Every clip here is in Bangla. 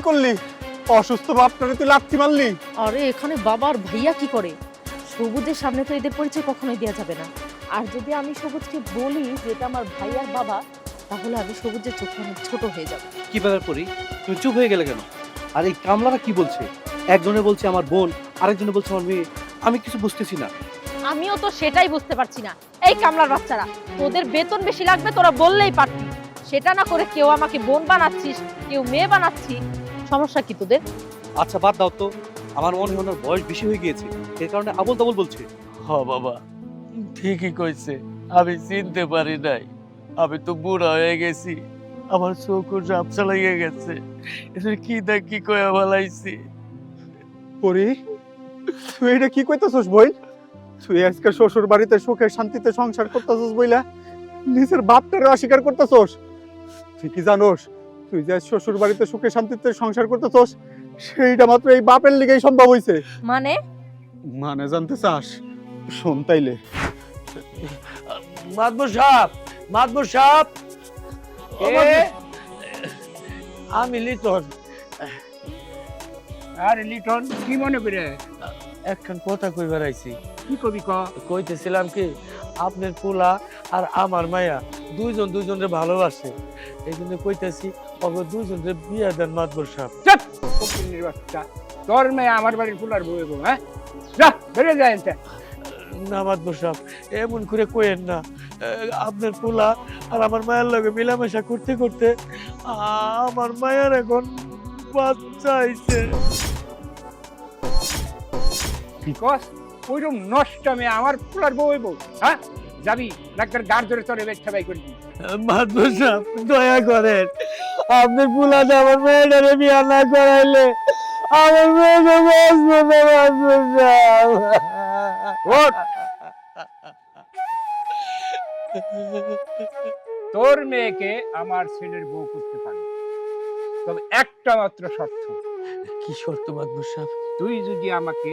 করলি? অসুস্থ তুই আরে, এখানে ভাইয়া কি করে? সবুজের সামনে তো এদের পরিচয় কখনোই যাবে না। আর যদি আমি সবুজকে বলি যেটা আমার ভাইয়ার বাবা তাহলে আমি সবুজের চোখে অনেক ছোট হয়ে যাব। কি ব্যাপার করি তুমি চুপ হয়ে গেলে কেন? আর এই কামলারা কি বলছে? একজনে বলছে আমার বোন আরেকজনে বলছে আমার মেয়ে। আমি কিছু বুঝতেছি না। আমিও তো সেটাই বুঝতে পারছি না। এই কামলার বাচ্চারা তোদের বেতন বেশি লাগবে তোরা বললেই পারতি। সেটা না করে কেউ আমাকে বোন বানাচ্ছিস কেউ মেয়ে বানাচ্ছি সমস্যা কি তোদের? আচ্ছা বাদ দাও তো। আমার মনে হয় ওনার বয়স বেশি হয়ে গিয়েছে। এর কারণে আবল তাবল বলছে। হ বাবা ঠিকই কইছে। আমি চিনতে পারি নাই। আমি তো বুড়া হয়ে গেছি। আমার চোখ ঝাপসা লেগে গেছে। এটা কি দেখ কি কয়ে বলাইছি? পরি তুই এটা কি কইতাছস বই? তুই আজকে শ্বশুর বাড়িতে সুখে শান্তিতে সংসার করতেছস বইলা নিজের বাপটারে অস্বীকার করতেছস? তুই কি জানোস তুই যে শ্বশুর বাড়িতে সুখে শান্তিতে সংসার করতেছস সেইটা মাত্র এই বাপের লিগেই সম্ভব হইছে। মানে? মানে জানতে চাস শোন তাইলে। মাতবর সাহেব! মাতবর সাহেব। আমি লিটন। আরে লিটন কি মনে করে? একখান কথা কই বেড়াইছি কি কবি ক? কইতেছিলাম কি আপনার পোলা আর আমার মায়া দুইজন দুইজনরে ভালোবাসে। এই জন্য কইতেছি ওকে দুইজনরে বিয়া দেন মাতবর সাহেব। তোর মেয়ে আমার বাড়ির ফুলার বউ হ্যাঁ? যা বেরিয়ে যায় এনতে। না মাতবর সাহেব এমন করে কইেন না। আপনার পোলা আর আমার মায়ের লগে মিলামেশা করতে করতে আমার মায়ের এখন বাচ্চা আইছে কি কস? ওইরকম নষ্ট মেয়ে আমার ফুলার বউ বউ হ্যাঁ? যাবি ডাক্তার গাড় ধরে তোরে বেচা বাই করবি। মাতবর সাহেব দয়া করেন আপনার পোলাটা আমার মেয়েটারে বিয়া না করাইলে আমার বাঁচবো না ওঠ। তোর মেয়েকে আমার ছেলের বউ করতে পারে। তবে একটা মাত্র শর্ত। কি শর্ত সাহেব? তুই যদি আমাকে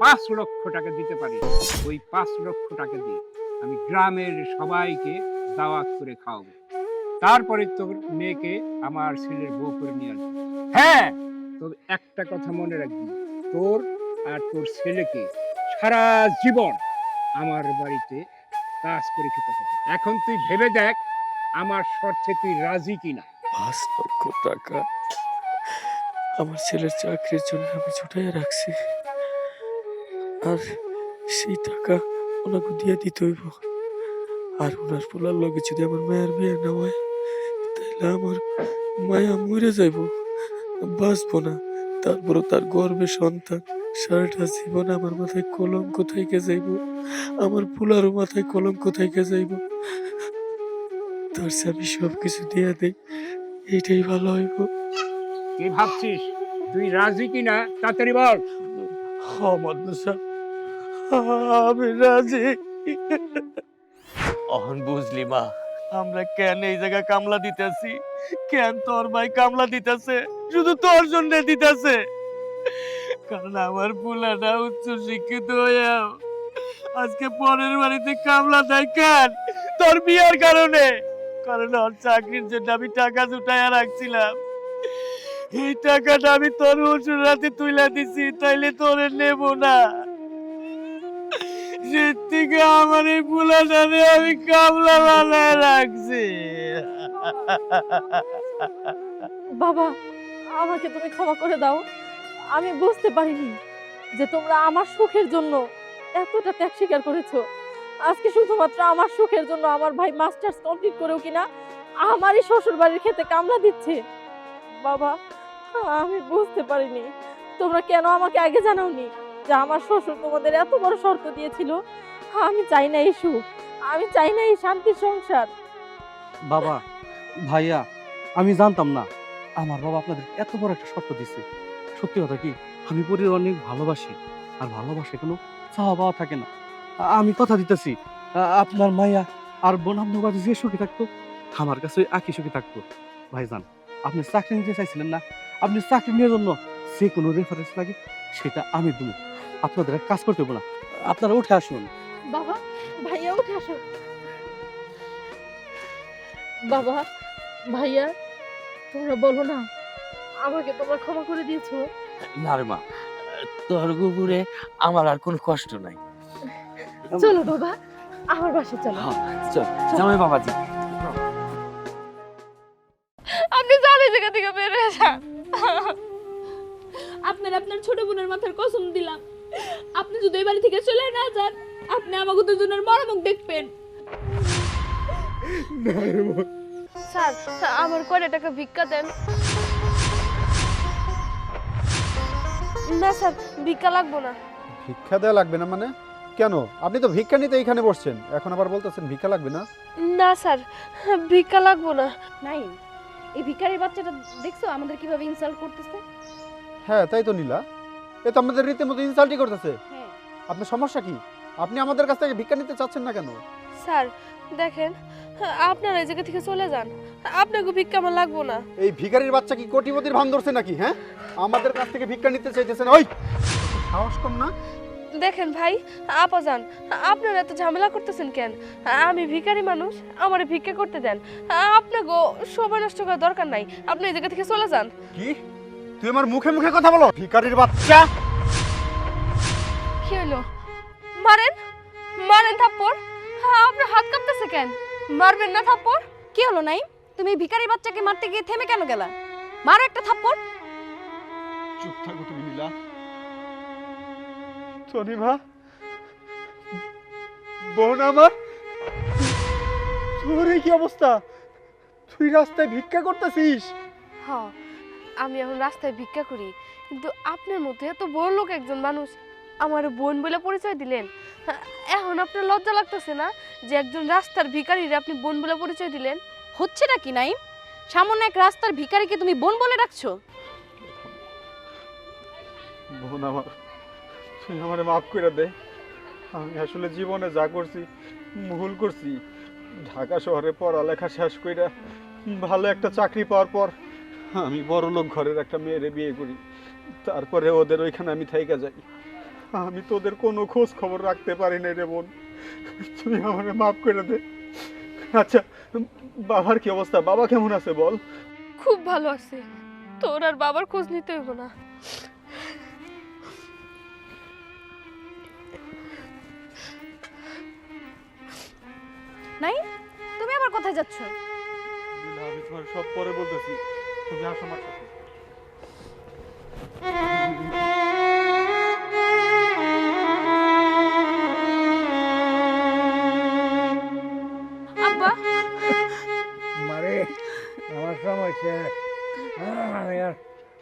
পাঁচ লক্ষ টাকা দিতে পারিস ওই পাঁচ লক্ষ টাকা দিয়ে আমি গ্রামের সবাইকে দাওয়াত করে খাওয়াবো। তারপরে তোর মেয়েকে আমার ছেলের বউ করে নিয়ে আসব। হ্যাঁ তবে একটা কথা মনে রাখবি। তোর আর তোর ছেলেকে সারা জীবন আমার বাড়িতে কাজ করে খেতে হবে। এখন তুই ভেবে দেখ, আমার শর্তে তুই রাজি কিনা। পাঁচ লক্ষ টাকা আমার ছেলের চাকরির জন্য আমি ছুটাই রাখছি। আর সেই টাকা ওনাকে দিয়ে দিতে হইব। আর ওনার পোলার লগে যদি আমার মায়ের বিয়ে না হয় তাহলে আমার মায়া মরে যাইব। বাঁচবো না। তারপরও তার গর্বে সন্তান। সারাটা জীবন আমার মাথায় কলঙ্ক থেকে যাইব। আমার পোলারও মাথায় কলঙ্ক থেকে যাইব। তার চেয়ে আমি সব কিছু দিয়ে দেই এইটাই ভালো হইব। কি ভাবছিস? তুই রাজি কিনা? তাড়াতাড়ি বল। মাদ্রাসা আমি রাজি। অহন বুঝলি মা আমরা কেন এই জায়গা কামলা দিতেছি? কেন তোর ভাই কামলা দিতেছে? শুধু তোর জন্য দিতেছে। কারণ আমার পোলাটা উচ্চ শিক্ষিত হইয়াও আজকে পরের বাড়িতে কামলা দেয় কেন তোর বিয়ার কারণে। কারণ ওর চাকরির জন্য আমি টাকা জুটাইয়া রাখছিলাম। এই টাকাটা আমি তোর ওষুধ রাতে তুইলা দিছি, তাইলে তোরে নেব না। থেকে আমার এই বুলাটারে আমি কামলা বানায় রাখছি। বাবা, আমাকে তুমি ক্ষমা করে দাও। আমি বুঝতে পারিনি যে তোমরা আমার সুখের জন্য এতটা ত্যাগ স্বীকার করেছ। আজকে শুধুমাত্র আমার সুখের জন্য আমার ভাই মাস্টার্স কমপ্লিট করেও কিনা আমারই শ্বশুর বাড়ির খেতে কামলা দিচ্ছে। বাবা, আমি বুঝতে পারিনি। তোমরা কেন আমাকে আগে জানাওনি যে আমার শ্বশুর তোমাদের এত বড় শর্ত দিয়েছিল? আমি চাই না এই সুখ, আমি চাই না এই শান্তির সংসার। বাবা, ভাইয়া, আমি জানতাম না। আমার বাবা আপনাদের এত বড় একটা শর্ত দিছে সত্যি কথা কি? আমি পরির অনেক ভালোবাসি, আর ভালোবাসে কোনো চাওয়া পাওয়া থাকে না। আমি কথা দিতেছি আপনার মাইয়া আর বোন কাছে যে সুখী থাকতো, আমার কাছে আঁকি সুখী থাকতো। ভাইজান, আপনি চাকরি নিতে চাইছিলেন না? আপনি চাকরি নেওয়ার জন্য যে কোনো রেফারেন্স লাগে, সেটা আমি দেবো। আপনাদের কাজ করতে না। আপনারা উঠে আসুন। বাবা, ভাইয়া উঠে আসো বাবা, ভাইয়া, তোমরা বলো না। আমাকে তোমরা ক্ষমা করে দিয়েছ। না রে মা তোর গুবুরে আমার আর কোনো কষ্ট নাই। চলো বাবা আমার বাসা চলো। চল জামাই বাবাজি। আপনি এই জায়গা থেকে বের হয়ে যান। আপনার আপনার ছোট বোনের মাথার কসম দিলাম। আপনি যদি এই বাড়ি থেকে চলে না যান আপনি আমাকে দুজনের মরমুখ দেখবেন। স্যার আমার কয়টা টাকা ভিক্ষা দেন? না স্যার ভিক্ষা লাগবো না। ভিক্ষা দেওয়া লাগবে না মানে? কেন? আপনি তো ভিক্ষা নিতে এখানে বসছেন। এখন আবার বলতেছেন ভিক্ষা লাগবে না? না স্যার ভিক্ষা লাগবো না। নাই এই ভিখারির বাচ্চাটা দেখছ আমাদের কীভাবে ইনসাল্ট করতেছে? হ্যাঁ তাই তো নীলা। এ তো আমাদের রীতিমতো ইনসাল্টই করতেছে। হ্যাঁ। আপনার সমস্যা কি? আপনি আমাদের কাছ থেকে ভিক্ষা নিতে চাচ্ছেন না কেন? স্যার দেখেন আপনারা এই জায়গা থেকে চলে যান। আপনাকে ভিক্ষা আমার লাগবো না। এই ভিখারির বাচ্চা কি কোটিপতির ভান ধরছে নাকি হ্যাঁ? আমাদের কাছ থেকে ভিক্ষা নিতে চাইতেছেন। ওই! সাহস কম না? দেখেন ভাই আপা যান। আপনারা এত ঝামেলা করতেছেন কেন? আমি ভিখারি মানুষ আমার ভিক্ষা করতে দেন। আপনাকে সময় নষ্ট করার দরকার নাই। আপনি এই জায়গা থেকে চলে যান। কি? তুই আমার মুখে মুখে কথা বলো। ভিখারির বাচ্চা! কি হলো মারেন? মারেন থাপ্পড়? আপনার হাত কাঁপতেছে কেন? মারবেন না থাপ্পড়? কি হলো নাই তুমি এই ভিখারির বাচ্চাকে মারতে গিয়ে থেমে কেন গেলা? মারো একটা থাপ্পড়। চুপ থাকো তুমি নীলা। তনিমা বোন আমার তোর এই কি অবস্থা? তুই রাস্তায় ভিক্ষা করতেছিস? হ্যাঁ আমি এখন রাস্তায় ভিক্ষা করি কিন্তু আপনার মতো এত বড় লোক একজন মানুষ আমার বোন বলে পরিচয় দিলেন। এখন আপনার লজ্জা লাগতেছে না যে একজন রাস্তার ভিখারির আপনি বোন বলে পরিচয় দিলেন? হচ্ছে নাকি নাই সামান্য এক রাস্তার ভিখারিকে তুমি বোন বলে রাখছো বোন আমার তুই আমারে মাফ করে দে। আমি আসলে জীবনে যা করছি, ভুল করছি, ঢাকা শহরে পড়ালেখা শেষ কইরা ভালো একটা চাকরি পাওয়ার পর আমি বড় লোক ঘরের একটা মেয়েরে বিয়ে করি। তারপরে ওদের ওইখানে আমি থাইকা যাই। আমি তোদের কোনো খোঁজ খবর রাখতে পারি নাই রে বোন। তুই আমারে মাফ করে দে। আচ্ছা বাবার কি অবস্থা? বাবা কেমন আছে বল? খুব ভালো আছে। তোর আর বাবার খোঁজ নিতে হইব না। নাই তুমি আবার কোথায় যাচ্ছ? আমি তোমার সব পরে বলতেছি। তুমি আসো আমার সাথে। আমি আর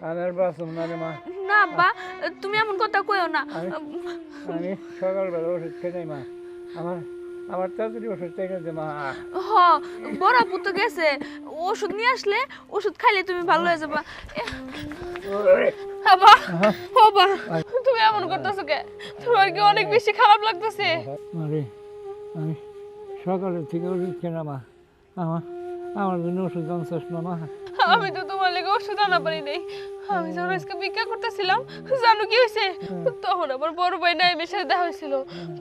আমি আর না রে মা। না আব্বা তুমি এমন কথা কইও না। আমি সকালবেলা ওষুধ খেয়ে মা। আমার আমার তাড়াতাড়ি ওষুধ দে মা। হ বড় আপু তো গেছে। ওষুধ নিয়ে আসলে ওষুধ খাইলে তুমি ভালো হয়ে যাবা। তুমি এমন করতেছো কে? তোমার কি অনেক বেশি খারাপ লাগতেছে? মারে আমি সকালের থেকে ওষুধ খেয়ে না আমার আমার জন্য ওষুধ আনছাস না মা আমি তো তোমার লেগে ওষুধ আনা পারি নাই। আমি যখন আজকে ভিক্ষা করতেছিলাম জানো কি হয়েছে? তখন আমার বড় ভাই নাই সাথে দেখা হয়েছিল।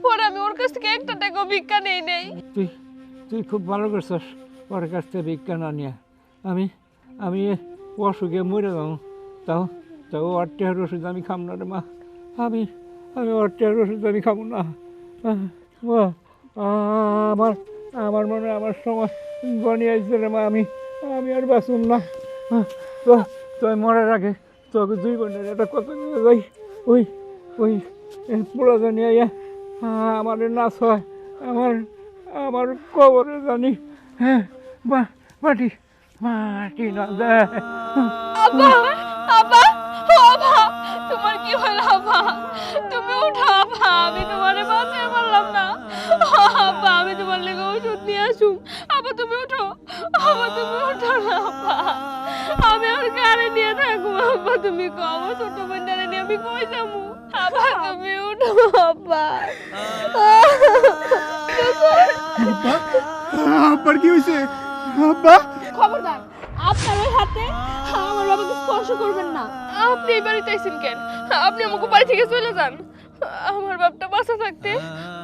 পরে আমি ওর কাছ থেকে একটা টাকা ভিক্ষা নেই নেই। তুই তুই খুব ভালো করছস ওর কাছ থেকে ভিক্ষা না নিয়ে। আমি আমি অসুখে মরে যাও তাও তাও অট্টেহার ওষুধ আমি খাম না রে মা। আমি আমি অট্টেহার ওষুধ আমি খাব না। আমার আমার মনে আমার সময় গনি আসছে রে মা আমি আমি আর বাঁচুম না। তো তুই মরার আগে তোকে দুই বোনের একটা কথা বলে যাই। ওই ওই পোড়া জানি আইয়া আমার নাচ হয়, আমার আমার কবরে জানি। হ্যাঁ মাটি মাটি না দেয় তুমি উঠো আমি না আমি তোমার লেগে ওষুধ নিয়ে আসুম আব্বা তুমি উঠো আব্বা তুমি উঠো না আমি আর কারে নিয়ে থাকব আব্বা তুমি কো আমার ছোট বোনটারে নিয়ে আমি কই যাব? আব্বা তুমি উঠো আব্বা। আব্বার কি হয়েছে আব্বা। খবরদার আপনার ওই হাতে আমার বাবাকে স্পর্শ করবেন না। আপনি এই বাড়িতে আইছেন কেন? আপনি আমাকে বাড়ি থেকে চলে যান। আমার বাপটা বাসা থাকতে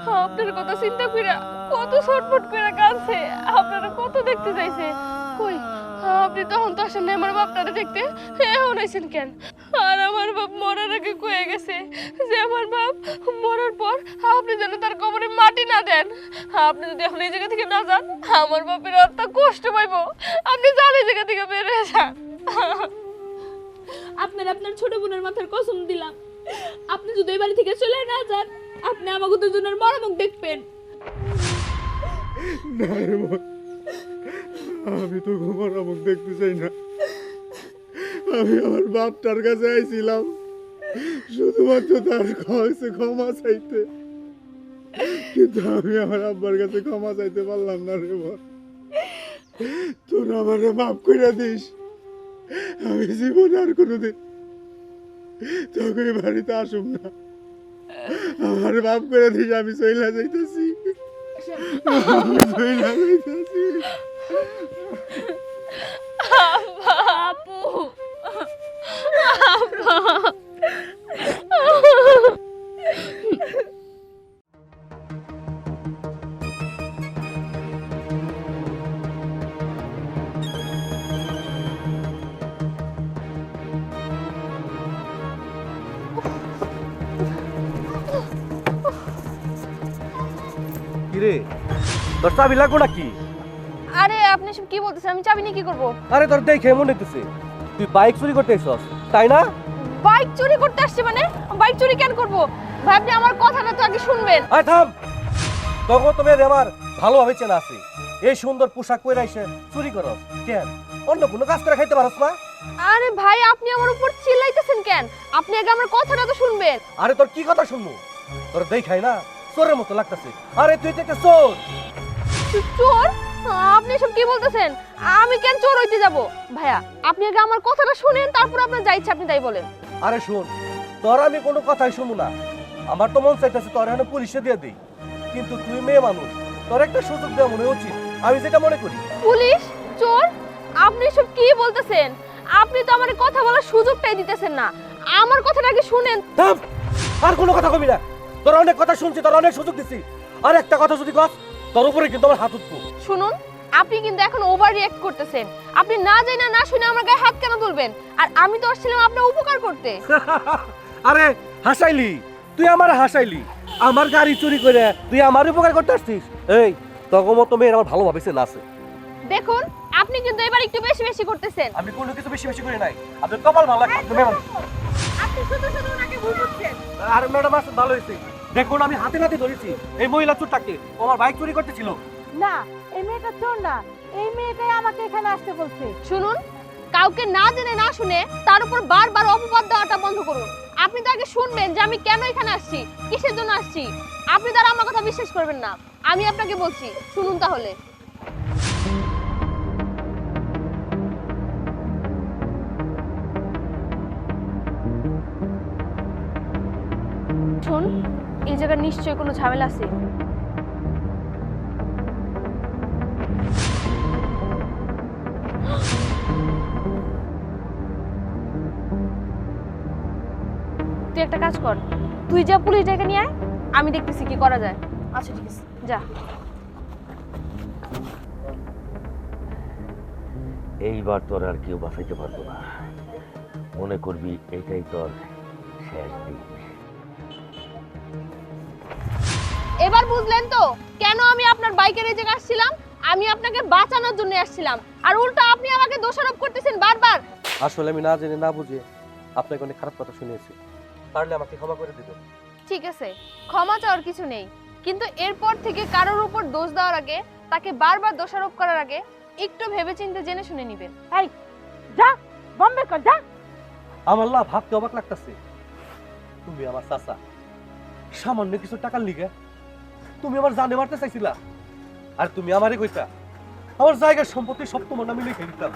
আপনার কথা চিন্তা কইরা কত ছটফট কইরা কাঁদছে। আপনারা কত দেখতে চাইছে? কই, আপনি তখন তো আসেন আমার বাপটারে দেখতে। এখন আইছেন কেন? আর আমার বাপ মরার আগে কয়ে গেছে যে আমার বাপ মরার পর আপনি যেন তার কবরে মাটি না দেন। আপনি যদি এখন এই জায়গা থেকে না যান, আমার বাপের আত্মা কষ্ট পাইব। আপনি যান এই জায়গা থেকে বের যান। আপনার আপনার ছোট বোনের মাথার কসম দিলাম। আপনি যদি এই বাড়ি থেকে চলে না যান আপনি আমাকে দুজনের মরমুখ দেখবেন। আমি তো ঘুমার মুখ দেখতে চাই না। আমি আমার বাপটার কাছে আইছিলাম, শুধুমাত্র তার কাছে ক্ষমা চাইতে। কিন্তু আমি আমার আব্বার কাছে ক্ষমা চাইতে পারলাম না রে বোন তোর আমারে মাফ করে দিস। আমি জীবন আর কোনোদিন তোকে বাড়িতে আসুম না। আমার বাপ করে দিস আমি চইলা যাইতেছি। চইলা যাইতেছি। আপু। কিরে? তোর চাবি লাগবো নাকি? আরে আপনি সব কি বলতেছেন? আমি চাবি নিয়ে কি করব? আরে তোর দেখে মনে হইতেছে। তুই বাইক চুরি করতে এসছস তাই না? বাইক চুরি করতে আসছি মানে? বাইক চুরি কেন করব? ভাই আপনি আমার কথাটা তো আগে শুনবেন। আয় থাম! তখন তুমি আমার ভালোভাবে চেনা আছে। এই সুন্দর পোশাক পরে এসে চুরি করস কেন? অন্য কোনো কাজ করে খাইতে পারস না? আরে ভাই আপনি আমার উপর চিল্লাইতেছেন কেন? আপনি আগে আমার কথাটা তো শুনবেন। আরে তোর কি কথা শুনব? তোর দেখাই না চোরের মতো লাগতেছে। আরে তুই তো একটা চোর! চোর? আপনি সব কি বলতেছেন? আমি কেন চোর হইতে যাব? ভাইয়া আপনি আগে আমার কথাটা শুনেন তারপর আপনার যা ইচ্ছা আপনি তাই বলেন। আরে শুন তোর আমি কোনো কথাই শুনব না। আমার তো মন চাইতেছে তোর এখানে পুলিশে দিয়ে দিই। কিন্তু তুই মেয়ে মানুষ তোর একটা সুযোগ দেওয়া মনে উচিত। আমি যেটা মনে করি। পুলিশ? চোর? আপনি সব কি বলতেছেন? আপনি তো আমার কথা বলার সুযোগটাই দিতেছেন না। আমার কথাটা আগে শুনেন। আর কোনো কথা কবি না। তোর অনেক কথা শুনছি তোর অনেক সুযোগ দিছি। আর একটা কথা যদি কস তোর উপরে কিন্তু আমার হাত উঠবো। শুনুন আপনি কিন্তু এখন ওভার রিঅ্যাক্ট করতেছেন। আপনি না জানি না শুনে আমার গায়ে হাত কেন তুলবেন? আর আমি তো আসছিলাম আপনার উপকার করতে। আরে হাসাইলি তুই আমার হাসাইলি। আমার গাড়ি চুরি করে তুই আমার উপকার করতে আসছিস। এই তখন মতো মেয়ের আমার ভালোভাবে চেনা আছে। দেখুন আপনি কিন্তু এবার একটু বেশি বেশি করতেছেন। আমি কোনো কিছু বেশি বেশি করি নাই। আপনার কপাল ভালো লাগে আপনি মেয়ে মানুষ। আপনি শুধু শুধু ওনাকে ভুল করছেন আর ম্যাডাম আসেন ভালো হয়েছে। দেখুন আমি হাতে নাতে ধরেছি। এই মহিলা চোরটাকে ও আমার বাইক চুরি করতেছিল। না এই মেয়েটা চোর না। এই মেয়েটাই আমাকে এখানে আসতে বলছে। শুনুন কাউকে না জেনে না শুনে তার উপর বারবার অপবাদ দেওয়াটা বন্ধ করুন। আপনি তো আগে শুনবেন যে আমি কেন এখানে আসছি কিসের জন্য আসছি। আপনি তারা আমার কথা বিশ্বাস করবেন না। আমি আপনাকে বলছি শুনুন তাহলে। শোন এই জায়গায় নিশ্চয়ই কোনো ঝামেলা আছে। তুই একটা কাজ কর তুই যা পুলিশ ডেকে নিয়ে আয় আমি দেখতেছি কি করা যায়। আচ্ছা ঠিক আছে। যা। এইবার তোর আর কেউ বাঁচাইতে পারব না। মনে করবি এটাই তোর শেষ দিন। এবার বুঝলেন তো কেন আমি আপনার বাইকের এই জায়গায় আসছিলাম? আমি আপনাকে বাঁচানোর জন্য আসছিলাম। আর উল্টো আপনি আমাকে দোষারোপ করতেছেন বারবার। আসলে আমি না জেনে না বুঝে আপনাকে অনেক খারাপ কথা শুনিয়েছি। পারলে আমাকে ক্ষমা করে দিবেন। ঠিক আছে ক্ষমা চাওয়ার কিছু নেই। কিন্তু এরপর থেকে কারোর উপর দোষ দেওয়ার আগে তাকে বারবার দোষারোপ করার আগে একটু ভেবেচিন্তে জেনে শুনে নেবেন। এই যা বম্বে কর যা। আমার লাভ ভাবতে অবাক লাগতেছে। তুমি আমার চাচা। সামান্য কিছু টাকার লিগে তুমি আমার জানে মারতে চাইছিলা। আর তুমি আমারই কইতা, আমার জায়গার সম্পত্তি সব তোমার নামে লিখে দিতাম।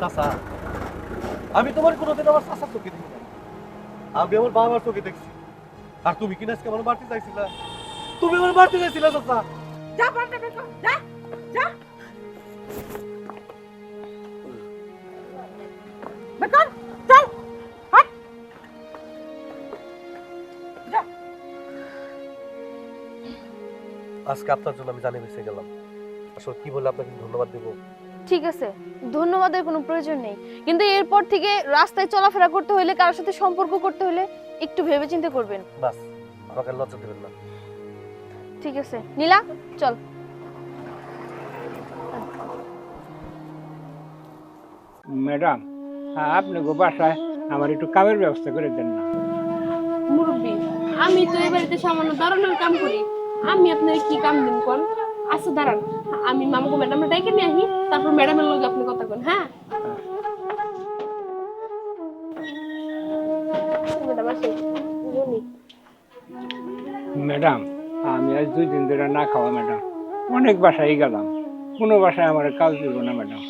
চাচা, আমি তোমার কোনোদিন আমার চাচার চোখে দেখি আমি আমার বাবার চোখে দেখছি। আর তুমি কিনা আজকে আমার মারতে চাইছিলা? তুমি আমার মারতে চাইছিলা, চাচা। যা কর, যা যা। বেকার চল। আজকে আপনার জন্য আমি জানি বেঁচে গেলাম। আসলে কি বলে আপনাকে ধন্যবাদ দেবো? ঠিক আছে ধন্যবাদের কোনো প্রয়োজন নেই। কিন্তু এরপর থেকে রাস্তায় চলাফেরা করতে হলে কারোর সাথে সম্পর্ক করতে হলে একটু ভেবেচিন্তে করবেন। বাস আমাকে লজ্জা দেবেন না। ঠিক আছে নীলা চল। ম্যাডাম আপনি গো বাসায় আমার একটু কামের ব্যবস্থা করে দেন না। মুরব্বী আমি তো এই বাড়িতে সামান্য দাঁড়ানোর কাম করি। আমি আপনার কি কাম দিন কোন? আচ্ছা দাঁড়ান। আমি মামাকে ম্যাডামটা ডেকে নিয়ে আসি তারপর ম্যাডামের লগে আপনি কথা কোন হ্যাঁ? ম্যাডাম ম্যাডাম আমি আজ দুই দিন ধরে না খাওয়া ম্যাডাম। অনেক বাসায় গেলাম। কোনো বাসায় আমার কাজ দিব না ম্যাডাম।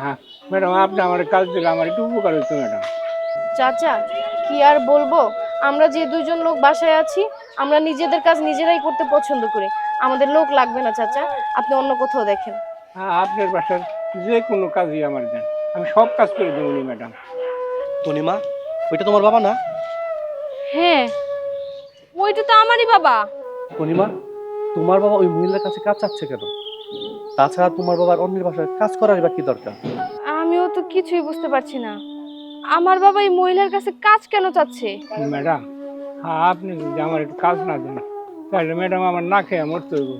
হ্যাঁ ম্যাডাম আপনি আমার কাজ দিলে আমার একটু উপকার হতো ম্যাডাম। চাচা কি আর বলব? আমরা যে দুজন লোক বাসায় আছি আমরা নিজেদের কাজ নিজেরাই করতে পছন্দ করি। আমাদের লোক লাগবে না চাচা। আপনি অন্য কোথাও দেখেন। হ্যাঁ আপনার বাসার যে কোনো কাজই আমার দেন। আমি সব কাজ করে দেবো ম্যাডাম। তনিমা ওইটা তোমার বাবা না? হ্যাঁ। ওইটা তো আমারই বাবা। তনিমা তোমার বাবা ওই মহিলার কাছে কাজ চাচ্ছে কেন? তাছাড়া তোমার বাবার অন্যের বাসায় কাজ করার বা কি দরকার? আমিও তো কিছুই বুঝতে পারছি না। আমার বাবা এই মহিলার কাছে কাজ কেন চাচ্ছে? ম্যাডাম হ্যাঁ আপনি যদি আমার একটু কাজ না দেন তাহলে ম্যাডাম আমার না খেয়ে মরতে হইব।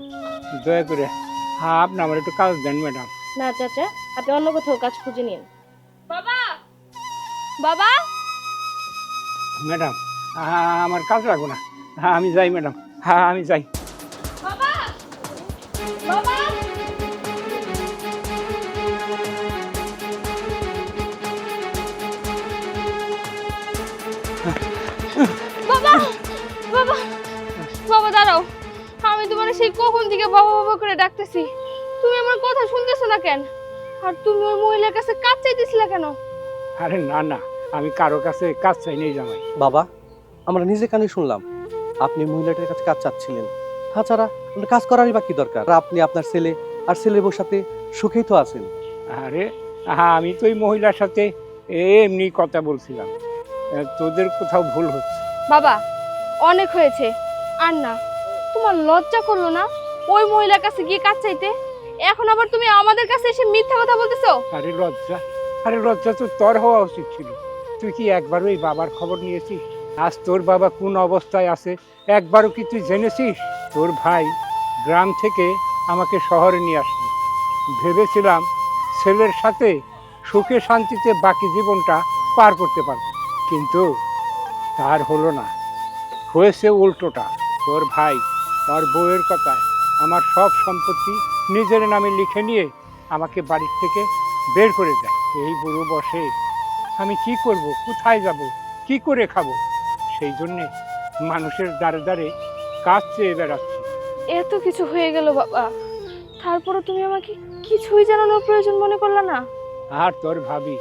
দয়া করে হ্যাঁ আপনি আমার একটু কাজ দেন ম্যাডাম। না চাচা আপনি অন্য কোথাও কাজ খুঁজে নিন। বাবা! বাবা! ম্যাডাম হ্যাঁ আমার কাজ লাগবো না। হ্যাঁ আমি যাই ম্যাডাম। হ্যাঁ আমি যাই। বাবা! বাবা! সেই কখন থেকে বাবা বাবা করে ডাকতেছি? তুমি আমার কথা শুনতেছো না কেন? আর তুমি ওই মহিলার কাছে কাজ চাইতেছিলা কেন? আরে না না আমি কারও কাছে কাজ চাই নেই জামাই। বাবা আমরা নিজে কানে শুনলাম। আপনি মহিলাটার কাছে কাজ চাচ্ছিলেন। তাছাড়া আপনার কাজ করারই বা কি দরকার? আপনি আপনার ছেলে আর ছেলের বউর সাথে সুখেই তো আছেন। আরে হ্যাঁ আমি তো ওই মহিলার সাথে এমনি কথা বলছিলাম। তোদের কোথাও ভুল হচ্ছে। বাবা অনেক হয়েছে। আর না তোমার লজ্জা করল না? ওই মহিলার কাছে গিয়ে কাজ চাইতে? এখন আবার তুমি আমাদের কাছে এসে মিথ্যা কথা বলতেছো? আরে লজ্জা। আরে লজ্জা তো তোর হওয়া উচিত ছিল। তুই কি একবারও এই বাবার খবর নিয়েছিস? আজ তোর বাবা কোন অবস্থায় আছে? একবারও কি তুই জেনেছিস? তোর ভাই গ্রাম থেকে আমাকে শহরে নিয়ে আসলো। ভেবেছিলাম ছেলের সাথে সুখে শান্তিতে বাকি জীবনটা পার করতে পারব। কিন্তু তার হলো না। হয়েছে উল্টোটা। তোর ভাই তোর বউয়ের কথায়। আমার সব সম্পত্তি নিজের নামে লিখে নিয়ে আমাকে বাড়ির থেকে বের করে দেয়। এই বুড়ো বসে আমি কি করব? কোথায় যাব? কি করে খাব? সেই জন্যে মানুষের দ্বারে দ্বারে কাজ চেয়ে বেড়াচ্ছি। এত কিছু হয়ে গেল বাবা। তারপরে তুমি আমাকে কিছুই জানানোর প্রয়োজন মনে করলা না? আর তোর ভাবি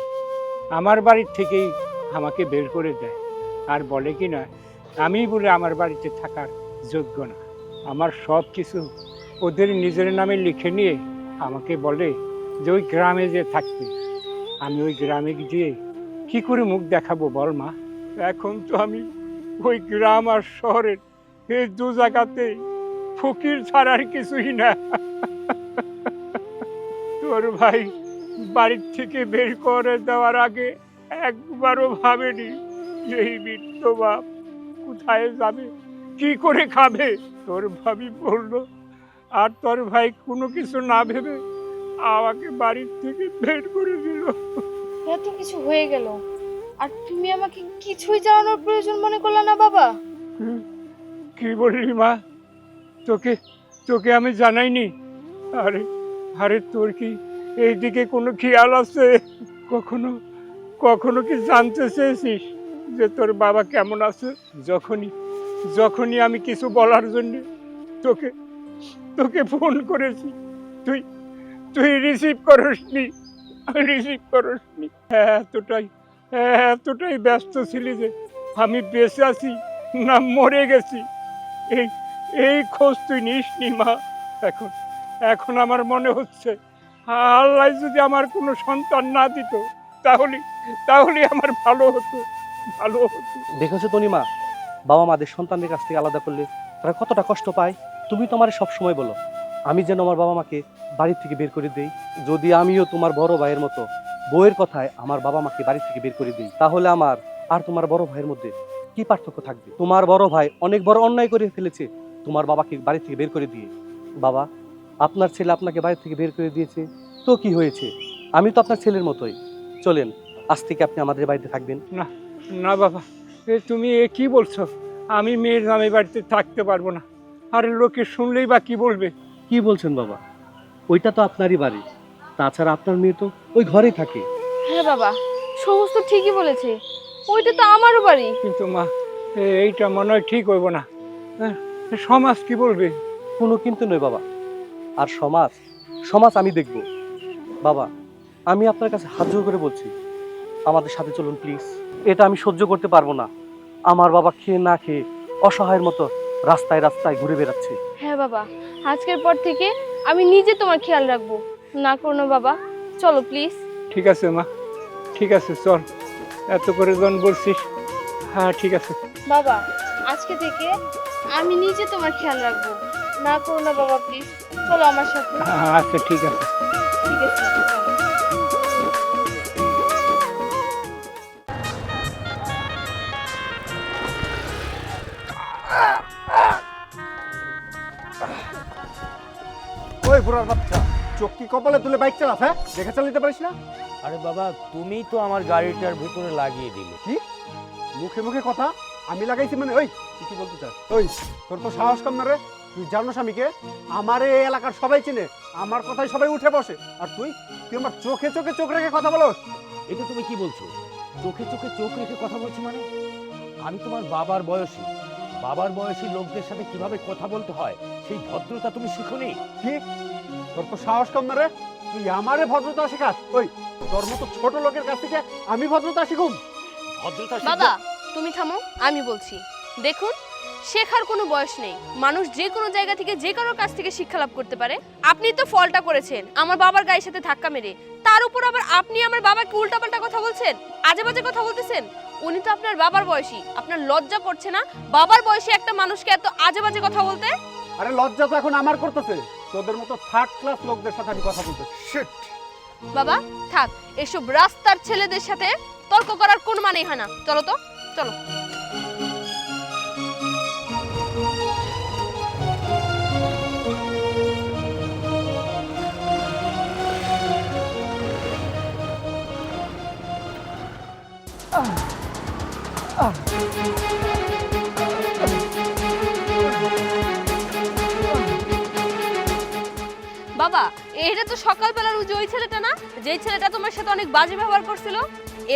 আমার বাড়ির থেকেই আমাকে বের করে দেয়। আর বলে কি না আমি বলে আমার বাড়িতে থাকার যোগ্য না। আমার সব কিছু ওদের নিজের নামে লিখে নিয়ে আমাকে বলে যে ওই গ্রামে যে থাকতে আমি ওই গ্রামে গিয়ে কি করে মুখ দেখাবো বল মা? এখন তো আমি ওই গ্রাম আর শহরের এই দু জায়গাতে ফকির ছাড়ার কিছুই না। তোর ভাই বাড়ির থেকে বের করে দেওয়ার আগে একবারও ভাবেনি এই বৃদ্ধ বাপ কোথায় যাবে? কি করে খাবে? তোর ভাবি বলল আর তোর ভাই কোনো কিছু না ভেবে আমাকে বাড়ির থেকে বের করে দিল। এত কিছু হয়ে গেল। আর তুমি আমাকে কিছুই জানানোর প্রয়োজন মনে করলা না বাবা? কি বললি মা? তোকে তোকে আমি জানাইনি। আরে আরে তোর কি এইদিকে কোনো খেয়াল আছে? কখনো কখনো কি জানতে চেয়েছিস যে তোর বাবা কেমন আছে? যখনই যখনই আমি কিছু বলার জন্য তোকে তোকে ফোন করেছি, তুই তুই রিসিভ করসনি রিসিভ করসনি। এতটাই এতটাই ব্যস্ত ছিলি যে আমি বেঁচে আছি না মরে গেছি। এই এই খোঁজ তুই নিসনি মা, এখন এখন আমার মনে হচ্ছে, আল্লাহ যদি আমার কোনো সন্তান না দিত, তাহলে তাহলে আমার ভালো হতো ভালো হতো। দেখেছ তনিমা বাবা মাদের সন্তানদের কাছ থেকে আলাদা করলে তারা কতটা কষ্ট পায়? তুমি তোমার সব সময় বলো, আমি যেন আমার বাবা মাকে বাড়ি থেকে বের করে দেই। যদি আমিও তোমার বড় ভাইয়ের মতো বউয়ের কথায় আমার বাবা মাকে বাড়ি থেকে বের করে দিই, তাহলে আমার আর তোমার বড় ভাইয়ের মধ্যে কি পার্থক্য থাকবে? তোমার বড় ভাই অনেক বড় অন্যায় করে ফেলেছে, তোমার বাবাকে বাড়ি থেকে বের করে দিয়ে। বাবা, আপনার ছেলে আপনাকে বাড়ি থেকে বের করে দিয়েছে, তো কি হয়েছে? আমি তো আপনার ছেলের মতোই। চলেন, আজ থেকে আপনি আমাদের বাড়িতে থাকবেন। না না বাবা। তুমি এ কি বলছো? আমি মেয়ের নামে বাড়িতে থাকতে পারব না। আর লোকে শুনলেই বা কি বলবে? কি বলছেন বাবা? ওইটা তো আপনারই বাড়ি। তাছাড়া আপনার মেয়ে তো ওই ঘরেই থাকে। হ্যাঁ বাবা সমস্ত ঠিকই বলেছে। ওইটা তো আমারও বাড়ি। কিন্তু মা এইটা মনে হয় ঠিক হইব না। হ্যাঁ, সমাজ কি বলবে? কোনো কিন্তু নয় বাবা। আর সমাজ সমাজ আমি দেখব। বাবা আমি আপনার কাছে হাত জোর করে বলছি। আমাদের সাথে চলুন প্লিজ। এটা আমি সহ্য করতে পারব না। আমার বাবা খেয়ে না খেয়ে অসহায়ের মতো রাস্তায় রাস্তায় ঘুরে বেড়াচ্ছে। হ্যাঁ বাবা আজকের পর থেকে আমি নিজে তোমার খেয়াল রাখব। না করো না বাবা চলো প্লিজ ঠিক আছে মা ঠিক আছে চল। এত করে যখন বলছিস হ্যাঁ ঠিক আছে। বাবা আজকে থেকে আমি নিজে তোমার খেয়াল রাখব। না করো না বাবা প্লিজ চলো আমার সাথে। হ্যাঁ, আচ্ছা ঠিক আছে। ঠিক আছে ওই বুড়ার বাচ্চা চোখ কি কপালে তুলে বাইক চালাস হ্যাঁ? দেখে চালাতে পারিস না? আরে বাবা তুমিই তো আমার গাড়িটার ভিতরে লাগিয়ে দিলে। মুখে মুখে কথা? আমি লাগাইছি মানে ওই তুই কি বলতে চাস? ওই তোর তো সাহস কম না রে? তুই জানো স্বামীকে? আমার এই এলাকার সবাই চিনে আমার কথাই সবাই উঠে বসে। আর তুই তুই আমার চোখে চোখে চোখ রেখে কথা বলো এটা তুমি কি বলছো? চোখে চোখে চোখ রেখে কথা বলছি মানে? আমি তোমার বাবার বয়সী। বাবার বয়সী লোকদের সাথে কীভাবে কথা বলতে হয়? সেই ভদ্রতা তুমি শিখোনি? কি? তোর তো সাহস কম না রে? তুই আমারে ভদ্রতা শেখাস ওই তোর মতো ছোট লোকের কাছ থেকে আমি ভদ্রতা শিখুম। ভদ্রতা বাবা তুমি থামো আমি বলছি। দেখুন শেখার কোনো বয়স নেই। মানুষ যে কোনো জায়গা থেকে যে কারোর কাছ থেকে শিক্ষা লাভ করতে পারে। আপনি তো ফলটা করেছেন আমার বাবার গায়ের সাথে ধাক্কা মেরে। তার উপর আবার আপনি আমার বাবাকে উল্টাপাল্টা কথা বলছেন? আজে বাজে কথা বলতেছেন? উনি তো আপনার বাবার বয়সী আপনার লজ্জা করছে না? বাবার বয়সী একটা মানুষকে এত আজে বাজে কথা বলতে? আরে লজ্জা তো এখন আমার করতেছে। তোদের মতো থার্ড ক্লাস লোকদের সাথে আমি কথা বলতে শিট বাবা থাক এসব রাস্তার ছেলেদের সাথে তর্ক করার কোনো মানেই হয় না। চলো তো চলো। বাবা এটা তো সকালবেলার ওই যে ওই ছেলেটা না? যেই ছেলেটা তোমার সাথে অনেক বাজে ব্যবহার করছিল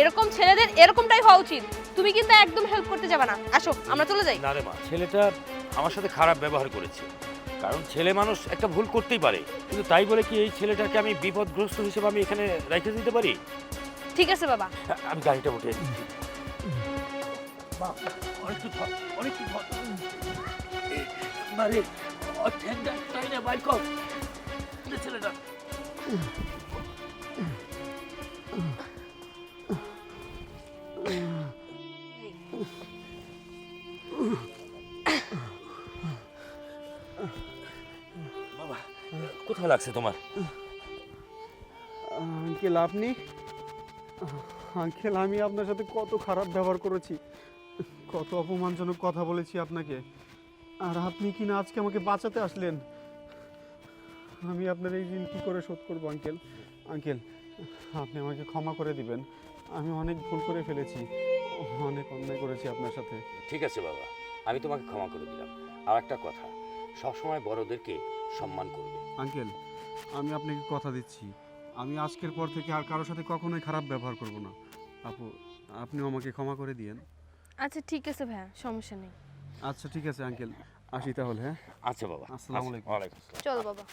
এরকম ছেলেদের এরকমটাই হওয়া উচিত। তুমি কিন্তু একদম হেল্প করতে যাবে না। আসো আমরা চলে যাই। না রে মা ছেলেটা আমার সাথে খারাপ ব্যবহার করেছে। কারণ ছেলে মানুষ একটা ভুল করতেই পারে। কিন্তু তাই বলে কি এই ছেলেটাকে আমি বিপদগ্রস্ত হিসেবে আমি এখানে রেখে দিতে পারি? ঠিক আছে বাবা। আমি গাড়িটা উঠে অনেকটু ধর অনেকটু ধর। মারে ও ঠ্যাংটা তাই না বাইর কর। ছেলেটা বাবা কোথায় লাগছে তোমার? আঙ্কেল আপনি? আঙ্কেল আমি আপনার সাথে কত খারাপ ব্যবহার করেছি। কত অপমানজনক কথা বলেছি আপনাকে। আর আপনি কি না আজকে আমাকে বাঁচাতে আসলেন? আমি আপনার এই ঋণ কী করে শোধ করব আঙ্কেল? আঙ্কেল আপনি আমাকে ক্ষমা করে দিবেন। আমি অনেক ভুল করে ফেলেছি। অনেক অন্যায় করেছি আপনার সাথে। ঠিক আছে বাবা আমি তোমাকে ক্ষমা করে দিলাম। আর একটা কথা সবসময় বড়দেরকে সম্মান করবে। আঙ্কেল আমি আপনাকে কথা দিচ্ছি। আমি আজকের পর থেকে আর কারোর সাথে কখনোই খারাপ ব্যবহার করব না। আপু আপনিও আমাকে ক্ষমা করে দিয়েন। আচ্ছা ঠিক আছে ভাইয়া সমস্যা নেই। আচ্ছা ঠিক আছে আঙ্কেল। আসি তাহলে হ্যাঁ? আচ্ছা বাবা। আসসালামু আলাইকুম। ওয়ালাইকুম আসসালাম। চলো বাবা।